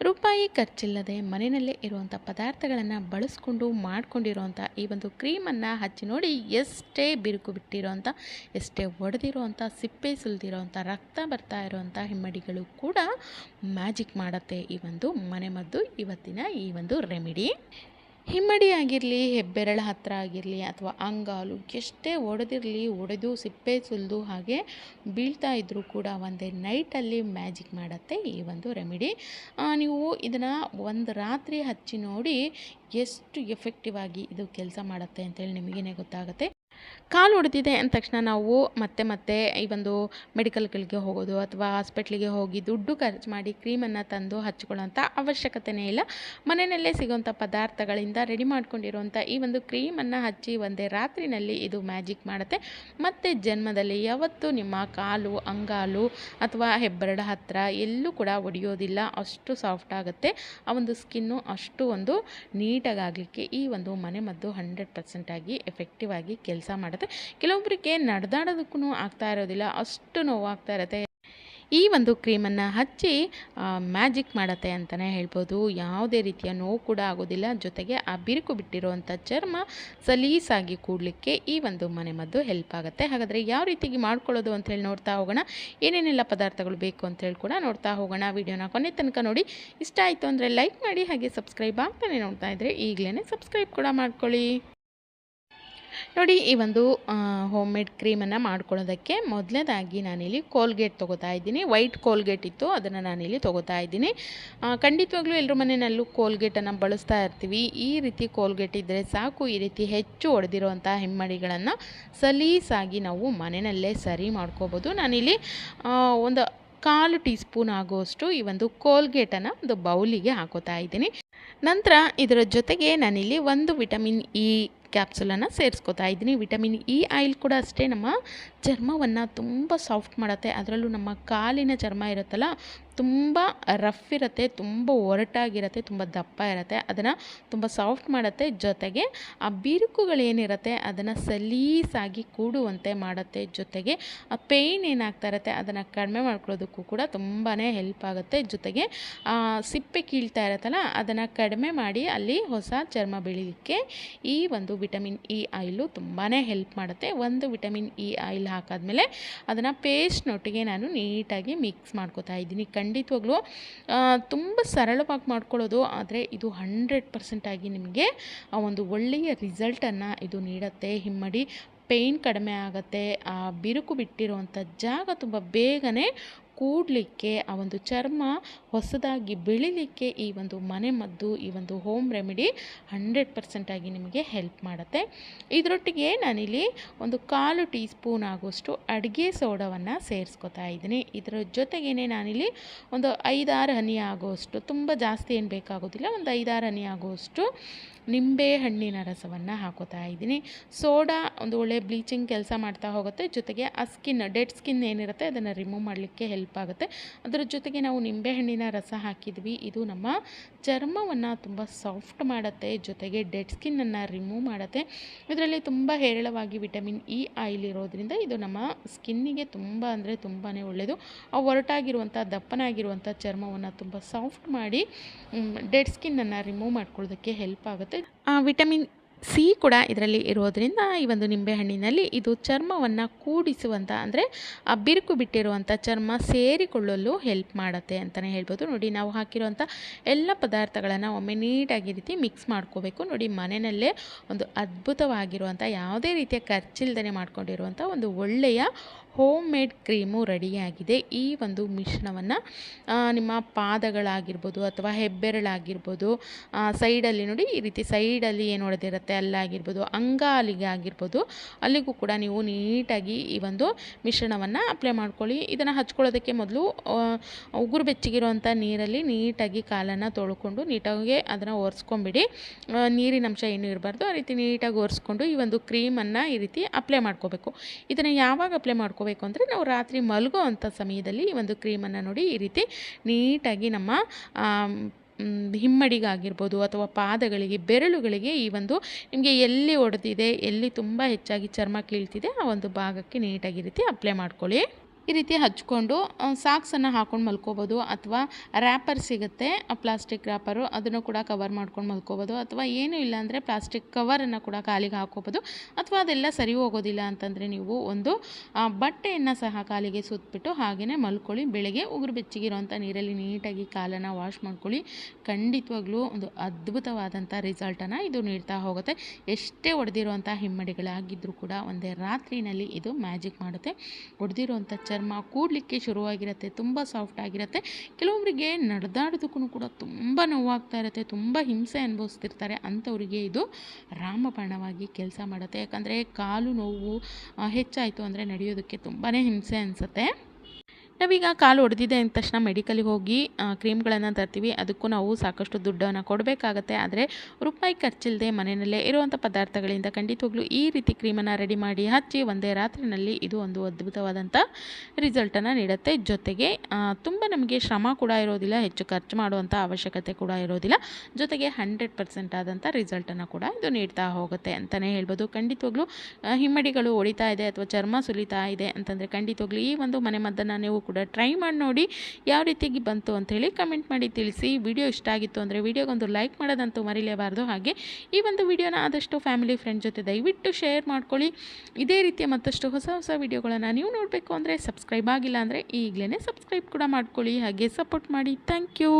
ರೂಪಾಯಿ ಖರ್ಚಿಲ್ಲದೆ ಮನೆಯಲ್ಲೇ ಇರುವಂಥ ಪದಾರ್ಥಗಳನ್ನು ಬಳಸ್ಕೊಂಡು ಮಾಡ್ಕೊಂಡಿರೋವಂಥ ಈ ಒಂದು ಕ್ರೀಮನ್ನು ಹಚ್ಚಿ ನೋಡಿ ಎಷ್ಟೇ ಬಿರುಕು ಬಿಟ್ಟಿರೋವಂಥ, ಎಷ್ಟೇ ಒಡೆದಿರೋವಂಥ, ಸಿಪ್ಪೆ ಸುಲಿದಿರೋವಂಥ, ರಕ್ತ ಬರ್ತಾ ಇರೋವಂಥ ಹಿಮ್ಮಡಿಗಳು ಕೂಡ ಮ್ಯಾಜಿಕ್ ಮಾಡುತ್ತೆ ಈ ಒಂದು ಮನೆಮದ್ದು ಇವತ್ತಿನ ಈ ಒಂದು ರೆಮಿಡಿ. ಹಿಮ್ಮಡಿ ಆಗಿರಲಿ, ಹೆಬ್ಬೆರಳ ಹತ್ತಿರ ಆಗಿರಲಿ ಅಥವಾ ಅಂಗಾಲು ಎಷ್ಟೇ ಒಡೆದಿರಲಿ, ಒಡೆದು ಸಿಪ್ಪೆ ಸುಲಿದು ಹಾಗೆ ಬೀಳ್ತಾ ಇದ್ದರೂ ಕೂಡ ಒಂದೇ ನೈಟಲ್ಲಿ ಮ್ಯಾಜಿಕ್ ಮಾಡುತ್ತೆ ಈ ಒಂದು ರೆಮಿಡಿ ನೀವು ಇದನ್ನು ಒಂದು ರಾತ್ರಿ ಹಚ್ಚಿ ನೋಡಿ ಎಷ್ಟು ಎಫೆಕ್ಟಿವ್ ಆಗಿ ಇದು ಕೆಲಸ ಮಾಡುತ್ತೆ ಅಂತೇಳಿ ನಿಮಗೇನೆ ಗೊತ್ತಾಗುತ್ತೆ. ಕಾಲು ಹೊಡೆದಿದೆ ಅಂದ ತಕ್ಷಣ ನಾವು ಮತ್ತೆ ಮತ್ತೆ ಈ ಒಂದು ಮೆಡಿಕಲ್ಗಳಿಗೆ ಹೋಗೋದು ಅಥವಾ ಹಾಸ್ಪಿಟ್ಲಿಗೆ ಹೋಗಿ ದುಡ್ಡು ಖರ್ಚು ಮಾಡಿ ಕ್ರೀಮನ್ನು ತಂದು ಹಚ್ಕೊಳ್ಳೋಂಥ ಅವಶ್ಯಕತೆಯೇ ಇಲ್ಲ. ಮನೆಯಲ್ಲೇ ಸಿಗುವಂಥ ಪದಾರ್ಥಗಳಿಂದ ರೆಡಿ ಮಾಡ್ಕೊಂಡಿರುವಂಥ ಈ ಒಂದು ಕ್ರೀಮನ್ನು ಹಚ್ಚಿ ಒಂದೇ ರಾತ್ರಿನಲ್ಲಿ ಇದು ಮ್ಯಾಜಿಕ್ ಮಾಡುತ್ತೆ. ಮತ್ತು ಜನ್ಮದಲ್ಲಿ ಯಾವತ್ತೂ ನಿಮ್ಮ ಕಾಲು, ಅಂಗಾಲು ಅಥವಾ ಹೆಬ್ಬರಡ ಹತ್ತಿರ ಎಲ್ಲೂ ಕೂಡ ಒಡೆಯೋದಿಲ್ಲ. ಅಷ್ಟು ಸಾಫ್ಟ್ ಆಗುತ್ತೆ. ಆ ಒಂದು ಸ್ಕಿನ್ನು ಅಷ್ಟು ಒಂದು ನೀಟಾಗಿ ಆಗಲಿಕ್ಕೆ ಈ ಒಂದು ಮನೆಮದ್ದು ಹಂಡ್ರೆಡ್ ಪರ್ಸೆಂಟಾಗಿ ಎಫೆಕ್ಟಿವ್ ಆಗಿ ಕೆಲಸ ಮಾಡುತ್ತೆ. ಕೆಲವೊಬ್ಬರಿಗೆ ನಡೆದಾಡೋದಕ್ಕೂ ಆಗ್ತಾ ಇರೋದಿಲ್ಲ, ಅಷ್ಟು ನೋವಾಗ್ತಾ ಇರುತ್ತೆ. ಈ ಒಂದು ಕ್ರೀಮನ್ನು ಹಚ್ಚಿ ಮ್ಯಾಜಿಕ್ ಮಾಡುತ್ತೆ ಅಂತಲೇ ಹೇಳ್ಬೋದು. ಯಾವುದೇ ರೀತಿಯ ನೋವು ಕೂಡ ಆಗೋದಿಲ್ಲ. ಜೊತೆಗೆ ಆ ಬಿರುಕು ಬಿಟ್ಟಿರುವಂಥ ಚರ್ಮ ಸಲೀಸಾಗಿ ಕೂಡಲಿಕ್ಕೆ ಈ ಒಂದು ಮನೆಮದ್ದು ಹೆಲ್ಪ್ ಆಗುತ್ತೆ. ಹಾಗಾದರೆ ಯಾವ ರೀತಿಗೆ ಮಾಡ್ಕೊಳ್ಳೋದು ಅಂತ ಹೇಳಿ ನೋಡ್ತಾ ಹೋಗೋಣ. ಏನೇನೆಲ್ಲ ಪದಾರ್ಥಗಳು ಬೇಕು ಅಂತ ಹೇಳಿ ಕೂಡ ನೋಡ್ತಾ ಹೋಗೋಣ. ವಿಡಿಯೋನ ಕೊನೆ ತನಕ ನೋಡಿ. ಇಷ್ಟ ಆಯಿತು ಅಂದರೆ ಲೈಕ್ ಮಾಡಿ ಹಾಗೆ ಸಬ್ಸ್ಕ್ರೈಬ್ ಆಗ್ತಾನೆ ನೋಡ್ತಾ ಇದ್ದರೆ ಈಗಲೇ ಸಬ್ಸ್ಕ್ರೈಬ್ ಕೂಡ ಮಾಡ್ಕೊಳ್ಳಿ. ನೋಡಿ, ಈ ಒಂದು ಹೋಮ್ ಮೇಡ್ ಕ್ರೀಮನ್ನು ಮಾಡ್ಕೊಳ್ಳೋದಕ್ಕೆ ಮೊದಲನೇದಾಗಿ ನಾನಿಲ್ಲಿ ಕೋಲ್ಗೇಟ್ ತೊಗೋತಾ ಇದ್ದೀನಿ. ವೈಟ್ ಕೋಲ್ಗೇಟ್ ಇತ್ತು, ಅದನ್ನು ನಾನಿಲ್ಲಿ ತೊಗೋತಾ ಇದ್ದೀನಿ. ಖಂಡಿತವಾಗ್ಲೂ ಎಲ್ಲರ ಮನೆಯಲ್ಲೂ ಕೋಲ್ಗೇಟನ್ನು ಬಳಸ್ತಾ ಇರ್ತೀವಿ. ಈ ರೀತಿ ಕೋಲ್ಗೇಟ್ ಇದ್ದರೆ ಸಾಕು, ಈ ರೀತಿ ಹೆಚ್ಚು ಹೊಡೆದಿರುವಂಥ ಹೆಮ್ಮಡಿಗಳನ್ನು ಸಲೀಸಾಗಿ ನಾವು ಮನೆಯಲ್ಲೇ ಸರಿ ಮಾಡ್ಕೋಬೋದು. ನಾನಿಲ್ಲಿ ಒಂದು ಕಾಲು ಟೀ ಸ್ಪೂನ್ ಆಗುವಷ್ಟು ಈ ಒಂದು ಕೋಲ್ಗೇಟನ್ನು ಒಂದು ಬೌಲಿಗೆ ಹಾಕೋತಾ ಇದ್ದೀನಿ. ನಂತರ ಇದರ ಜೊತೆಗೆ ನಾನಿಲ್ಲಿ ಒಂದು ವಿಟಮಿನ್ ಇ ಕ್ಯಾಪ್ಸುಲನ್ನು ಸೇರಿಸ್ಕೊತಾ ಇದ್ದೀನಿ ವಿಟಮಿನ್ ಇ ಆಯಿಲ್ ಕೂಡ ಅಷ್ಟೇ ನಮ್ಮ ಚರ್ಮವನ್ನು ತುಂಬ ಸಾಫ್ಟ್ ಮಾಡುತ್ತೆ. ಅದರಲ್ಲೂ ನಮ್ಮ ಕಾಲಿನ ಚರ್ಮ ಇರುತ್ತಲ್ಲ, ತುಂಬ ರಫ್ ಇರುತ್ತೆ, ತುಂಬ ಒರಟಾಗಿರುತ್ತೆ, ತುಂಬ ದಪ್ಪ ಇರುತ್ತೆ. ಅದನ್ನು ತುಂಬ ಸಾಫ್ಟ್ ಮಾಡುತ್ತೆ. ಜೊತೆಗೆ ಆ ಬಿರುಕುಗಳೇನಿರುತ್ತೆ ಅದನ್ನು ಸಲೀಸಾಗಿ ಕೂಡುವಂತೆ ಮಾಡುತ್ತೆ. ಜೊತೆಗೆ ಆ ಪೇಯ್ನ್ ಏನಾಗ್ತಾ ಇರುತ್ತೆ, ಅದನ್ನು ಕಡಿಮೆ ಮಾಡ್ಕೊಳ್ಳೋದಕ್ಕೂ ಕೂಡ ತುಂಬಾ ಹೆಲ್ಪ್ ಆಗುತ್ತೆ. ಜೊತೆಗೆ ಸಿಪ್ಪೆ ಕೀಳ್ತಾ ಇರುತ್ತಲ್ಲ, ಅದನ್ನು ಕಡಿಮೆ ಮಾಡಿ ಅಲ್ಲಿ ಹೊಸ ಚರ್ಮ ಬೆಳೀಲಿಕ್ಕೆ ಈ ಒಂದು ವಿಟಮಿನ್ ಇ ಆಯಿಲು ತುಂಬಾ ಹೆಲ್ಪ್ ಮಾಡುತ್ತೆ. ಒಂದು ವಿಟಮಿನ್ ಇ ಆಯಿಲ್ ಹಾಕಾದ್ಮೇಲೆ ಅದನ್ನು ಪೇಸ್ಟ್ನೊಟ್ಟಿಗೆ ನಾನು ನೀಟಾಗಿ ಮಿಕ್ಸ್ ಮಾಡ್ಕೋತಾ ಇದ್ದೀನಿ. ಖಂಡಿತವಾಗ್ಲೂ ತುಂಬ ಸರಳವಾಗಿ ಮಾಡ್ಕೊಳ್ಳೋದು ಆದರೆ ಇದು ಹಂಡ್ರೆಡ್ ಪರ್ಸೆಂಟಾಗಿ ನಿಮಗೆ ಒಂದು ಒಳ್ಳೆಯ ರಿಸಲ್ಟನ್ನು ಇದು ನೀಡುತ್ತೆ. ಹಿಮ್ಮಡಿ, ಪೇಯ್ನ್ ಕಡಿಮೆ ಆಗುತ್ತೆ. ಆ, ಬಿರುಕು ಬಿಟ್ಟಿರುವಂಥ ಜಾಗ ತುಂಬ ಬೇಗನೆ ಕೂಡಲಿಕ್ಕೆ, ಆ ಒಂದು ಚರ್ಮ ಹೊಸದಾಗಿ ಬೆಳಿಲಿಕ್ಕೆ ಈ ಒಂದು ಮನೆಮದ್ದು ಈ ಒಂದು ಹೋಮ್ ರೆಮಿಡಿ ಹಂಡ್ರೆಡ್ ಪರ್ಸೆಂಟಾಗಿ ನಿಮಗೆ ಹೆಲ್ಪ್ ಮಾಡುತ್ತೆ. ಇದರೊಟ್ಟಿಗೆ ನಾನಿಲ್ಲಿ ಒಂದು ಕಾಲು ಟೀ ಸ್ಪೂನ್ ಆಗುವಷ್ಟು ಅಡುಗೆ ಸೋಡವನ್ನು ಸೇರಿಸ್ಕೊತಾ ಇದ್ದೀನಿ. ಇದರ ಜೊತೆಗೇ ನಾನಿಲ್ಲಿ ಒಂದು ಐದಾರು ಹನಿ ಆಗೋಷ್ಟು, ತುಂಬ ಜಾಸ್ತಿ ಏನು ಬೇಕಾಗೋದಿಲ್ಲ, ಒಂದು ಐದಾರು ಹನಿ ಆಗುವಷ್ಟು ನಿಂಬೆ ಹಣ್ಣಿನ ರಸವನ್ನು ಹಾಕೋತಾ ಇದ್ದೀನಿ. ಸೋಡಾ ಒಂದು ಒಳ್ಳೆ ಬ್ಲೀಚಿಂಗ್ ಕೆಲಸ ಮಾಡ್ತಾ ಹೋಗುತ್ತೆ. ಜೊತೆಗೆ ಆ ಸ್ಕಿನ್ ಡೆಡ್ ಸ್ಕಿನ್ ಏನಿರುತ್ತೆ, ಅದನ್ನು ರಿಮೂವ್ ಮಾಡಲಿಕ್ಕೆ ಹೆಲ್ಪ್ ಆಗುತ್ತೆ ಅದರ ಜೊತೆಗೆ ನಾವು ನಿಂಬೆಹಣ್ಣಿನ ರಸ ಹಾಕಿದ್ವಿ. ಇದು ನಮ್ಮ ಚರ್ಮವನ್ನು ತುಂಬ ಸಾಫ್ಟ್ ಮಾಡುತ್ತೆ, ಜೊತೆಗೆ ಡೆಡ್ ಸ್ಕಿನ್ನನ್ನು ರಿಮೂವ್ ಮಾಡುತ್ತೆ. ಇದರಲ್ಲಿ ತುಂಬ ಹೇರಳವಾಗಿ ವಿಟಮಿನ್ ಇ ಆಯಿಲ್ ಇರೋದ್ರಿಂದ ಇದು ನಮ್ಮ ಸ್ಕಿನ್ನಿಗೆ ತುಂಬ ಅಂದರೆ ತುಂಬಾ ಒಳ್ಳೆಯದು ಆ ಒರಟಾಗಿರುವಂಥ ದಪ್ಪನಾಗಿರುವಂಥ ಚರ್ಮವನ್ನು ತುಂಬ ಸಾಫ್ಟ್ ಮಾಡಿ ಡೆಡ್ ಸ್ಕಿನ್ನನ್ನು ರಿಮೂವ್ ಮಾಡ್ಕೊಳ್ಳೋದಕ್ಕೆ ಹೆಲ್ಪ್ ಆಗುತ್ತೆ. ವಿಟಮಿನ್ ಸಿ ಕೂಡ ಇದರಲ್ಲಿ ಇರೋದರಿಂದ ಈ ಒಂದು ನಿಂಬೆಹಣ್ಣಿನಲ್ಲಿ ಇದು ಚರ್ಮವನ್ನು ಕೂಡಿಸುವಂಥ ಅಂದರೆ ಆ ಬಿರುಕು ಬಿಟ್ಟಿರುವಂಥ ಚರ್ಮ ಸೇರಿಕೊಳ್ಳಲು ಹೆಲ್ಪ್ ಮಾಡುತ್ತೆ ಅಂತಲೇ ಹೇಳ್ಬೋದು. ನೋಡಿ, ನಾವು ಹಾಕಿರುವಂಥ ಎಲ್ಲ ಪದಾರ್ಥಗಳನ್ನು ಒಮ್ಮೆ ನೀಟಾಗಿ ರೀತಿ ಮಿಕ್ಸ್ ಮಾಡ್ಕೋಬೇಕು. ನೋಡಿ, ಮನೆಯಲ್ಲೇ ಒಂದು ಅದ್ಭುತವಾಗಿರುವಂಥ ಯಾವುದೇ ರೀತಿಯ ಖರ್ಚಿಲ್ದೇ ಮಾಡ್ಕೊಂಡಿರುವಂಥ ಒಂದು ಒಳ್ಳೆಯ ಹೋಮ್ ಮೇಡ್ ಕ್ರೀಮು ರೆಡಿಯಾಗಿದೆ ಈ ಒಂದು ಮಿಶ್ರಣವನ್ನು ನಿಮ್ಮ ಪಾದಗಳಾಗಿರ್ಬೋದು ಅಥವಾ ಹೆಬ್ಬೆರಳಾಗಿರ್ಬೋದು ಸೈಡಲ್ಲಿ ನೋಡಿ, ಈ ರೀತಿ ಸೈಡಲ್ಲಿ ಏನು ಹೊಡೆದಿರುತ್ತೆ ಅಲ್ಲಾಗಿರ್ಬೋದು ಅಂಗಾಲಿಗೆ ಆಗಿರ್ಬೋದು ಅಲ್ಲಿಗೂ ಕೂಡ ನೀವು ನೀಟಾಗಿ ಈ ಒಂದು ಮಿಶ್ರಣವನ್ನು ಅಪ್ಲೈ ಮಾಡ್ಕೊಳ್ಳಿ. ಇದನ್ನು ಹಚ್ಕೊಳ್ಳೋದಕ್ಕೆ ಮೊದಲು ಉಗುರು ಬೆಚ್ಚಗಿರುವಂಥ ನೀರಲ್ಲಿ ನೀಟಾಗಿ ಕಾಲನ್ನು ತೊಳ್ಕೊಂಡು ನೀಟಾಗಿ ಅದನ್ನು ಒರೆಸ್ಕೊಂಬಿಡಿ. ನೀರಿನ ಅಂಶ ಏನೂ ಇರಬಾರ್ದು. ಆ ರೀತಿ ನೀಟಾಗಿ ಒರೆಸ್ಕೊಂಡು ಈ ಒಂದು ಕ್ರೀಮನ್ನು ಈ ರೀತಿ ಅಪ್ಲೈ ಮಾಡ್ಕೋಬೇಕು. ಇದನ್ನು ಯಾವಾಗ ಅಪ್ಲೈ ಮಾಡ್ಕೋ ಮಾಡ್ಕೋಬೇಕು ಅಂದರೆ ನಾವು ರಾತ್ರಿ ಮಲಗೋ ಅಂಥ ಸಮಯದಲ್ಲಿ ಈ ಒಂದು ಕ್ರೀಮನ್ನು ನೋಡಿ ಈ ರೀತಿ ನೀಟಾಗಿ ನಮ್ಮ ಹಿಮ್ಮಡಿಗಾಗಿರ್ಬೋದು ಅಥವಾ ಪಾದಗಳಿಗೆ, ಬೆರಳುಗಳಿಗೆ ಈ ಒಂದು ನಿಮಗೆ ಎಲ್ಲಿ ಒಡೆದಿದೆ, ಎಲ್ಲಿ ತುಂಬ ಹೆಚ್ಚಾಗಿ ಚರ್ಮ ಕೀಳ್ತಿದೆ ಆ ಒಂದು ಭಾಗಕ್ಕೆ ನೀಟಾಗಿ ರೀತಿ ಅಪ್ಲೈ ಮಾಡ್ಕೊಳ್ಳಿ. ಈ ರೀತಿ ಹಚ್ಕೊಂಡು ಸಾಕ್ಸನ್ನು ಹಾಕೊಂಡು ಮಲ್ಕೋಬೋದು ಅಥವಾ ರ್ಯಾಪರ್ ಸಿಗುತ್ತೆ ಪ್ಲಾಸ್ಟಿಕ್ ರ್ಯಾಪರು ಅದನ್ನು ಕೂಡ ಕವರ್ ಮಾಡ್ಕೊಂಡು ಮಲ್ಕೋಬೋದು ಅಥವಾ ಏನೂ ಇಲ್ಲ ಅಂದರೆ ಪ್ಲಾಸ್ಟಿಕ್ ಕವರನ್ನು ಕೂಡ ಕಾಲಿಗೆ ಹಾಕೋಬೋದು ಅಥವಾ ಅದೆಲ್ಲ ಸರಿ ಹೋಗೋದಿಲ್ಲ ಅಂತಂದರೆ ನೀವು ಒಂದು ಬಟ್ಟೆಯನ್ನು ಸಹ ಕಾಲಿಗೆ ಸುತ್ತಬಿಟ್ಟು ಹಾಗೆಯೇ ಮಲ್ಕೊಳ್ಳಿ, ಬೆಳಗ್ಗೆ ಉಗುರು ಬೆಚ್ಚಗಿರೋಂಥ ನೀರಲ್ಲಿ ನೀಟಾಗಿ ಕಾಲನ್ನು ವಾಶ್ ಮಾಡ್ಕೊಳ್ಳಿ. ಖಂಡಿತವಾಗ್ಲೂ ಒಂದು ಅದ್ಭುತವಾದಂಥ ರಿಸಲ್ಟನ್ನು ಇದು ನೀಡ್ತಾ ಹೋಗುತ್ತೆ. ಎಷ್ಟೇ ಒಡೆದಿರುವಂಥ ಹಿಮ್ಮಡಿಗಳಾಗಿದ್ದರೂ ಕೂಡ ಒಂದೇ ರಾತ್ರಿನಲ್ಲಿ ಇದು ಮ್ಯಾಜಿಕ್ ಮಾಡುತ್ತೆ. ಒಡೆದಿರುವಂಥ ಚರ್ಮ ಕೂಡಲಿಕ್ಕೆ ಶುರುವಾಗಿರುತ್ತೆ, ತುಂಬ ಸಾಫ್ಟ್ ಆಗಿರುತ್ತೆ. ಕೆಲವೊಬ್ಬರಿಗೆ ನಡೆದಾಡೋದಕ್ಕೂ ಕೂಡ ತುಂಬ ನೋವಾಗ್ತಾ ಇರುತ್ತೆ, ತುಂಬ ಹಿಂಸೆ ಅನುಭವಿಸ್ತಿರ್ತಾರೆ ಅಂಥವರಿಗೆ ಇದು ರಾಮಬಾಣವಾಗಿ ಕೆಲಸ ಮಾಡುತ್ತೆ. ಯಾಕಂದರೆ ಕಾಲು ನೋವು ಹೆಚ್ಚಾಯಿತು ಅಂದರೆ ನಡೆಯೋದಕ್ಕೆ ತುಂಬಾ ಹಿಂಸೆ ಅನಿಸುತ್ತೆ. ನಾವೀಗ ಕಾಲು ಹೊಡೆದಿದೆ ಅಂದ ತಕ್ಷಣ ಮೆಡಿಕಲಿಗೆ ಹೋಗಿ ಕ್ರೀಮ್ಗಳನ್ನು ತರ್ತೀವಿ. ಅದಕ್ಕೂ ನಾವು ಸಾಕಷ್ಟು ದುಡ್ಡನ್ನು ಕೊಡಬೇಕಾಗತ್ತೆ. ಆದರೆ ರೂಪಾಯಿ ಖರ್ಚಿಲ್ಲದೆ ಮನೆಯಲ್ಲೇ ಇರುವಂಥ ಪದಾರ್ಥಗಳಿಂದ ಖಂಡಿತವಾಗ್ಲೂ ಈ ರೀತಿ ಕ್ರೀಮನ್ನು ರೆಡಿ ಮಾಡಿ ಹಚ್ಚಿ ಒಂದೇ ರಾತ್ರಿನಲ್ಲಿ ಇದು ಒಂದು ಅದ್ಭುತವಾದಂಥ ರಿಸಲ್ಟನ್ನು ನೀಡುತ್ತೆ. ಜೊತೆಗೆ ತುಂಬ ನಮಗೆ ಶ್ರಮ ಕೂಡ ಇರೋದಿಲ್ಲ, ಹೆಚ್ಚು ಖರ್ಚು ಮಾಡುವಂಥ ಅವಶ್ಯಕತೆ ಕೂಡ ಇರೋದಿಲ್ಲ. ಜೊತೆಗೆ ಹಂಡ್ರೆಡ್ ಪರ್ಸೆಂಟ್ ಆದಂಥ ರಿಸಲ್ಟನ್ನು ಕೂಡ ಇದು ನೀಡ್ತಾ ಹೋಗುತ್ತೆ ಅಂತಲೇ ಹೇಳ್ಬೋದು. ಖಂಡಿತವಾಗ್ಲೂ ಹಿಮ್ಮಡಿಗಳು ಹೊಡಿತಾ ಇದೆ ಅಥವಾ ಚರ್ಮ ಸುಲಿತಾ ಇದೆ ಅಂತಂದರೆ ಖಂಡಿತವಾಗ್ಲೂ ಈ ಒಂದು ಮನೆಮದ್ದನ್ನು ನೀವು ಕೂಡ ಟ್ರೈ ಮಾಡಿ ನೋಡಿ ಯಾವ ರೀತಿಯಾಗಿ ಬಂತು ಅಂಥೇಳಿ ಕಮೆಂಟ್ ಮಾಡಿ ತಿಳಿಸಿ. ವಿಡಿಯೋ ಇಷ್ಟ ಆಗಿತ್ತು ಅಂದರೆ ವಿಡಿಯೋಗೊಂದು ಲೈಕ್ ಮಾಡೋದಂತೂ ಮರಿಲೇಬಾರ್ದು. ಹಾಗೆ ಈ ಒಂದು ವಿಡಿಯೋನ ಆದಷ್ಟು ಫ್ಯಾಮಿಲಿ ಫ್ರೆಂಡ್ ಜೊತೆ ದಯವಿಟ್ಟು ಶೇರ್ ಮಾಡ್ಕೊಳ್ಳಿ. ಇದೇ ರೀತಿಯ ಮತ್ತಷ್ಟು ಹೊಸ ಹೊಸ ವಿಡಿಯೋಗಳನ್ನು ನೀವು ನೋಡಬೇಕು ಅಂದರೆ ಸಬ್ಸ್ಕ್ರೈಬ್ ಆಗಿಲ್ಲ ಅಂದರೆ ಈಗಲೇ ಸಬ್ಸ್ಕ್ರೈಬ್ ಕೂಡ ಮಾಡ್ಕೊಳ್ಳಿ. ಹಾಗೆ ಸಪೋರ್ಟ್ ಮಾಡಿ. Thank you.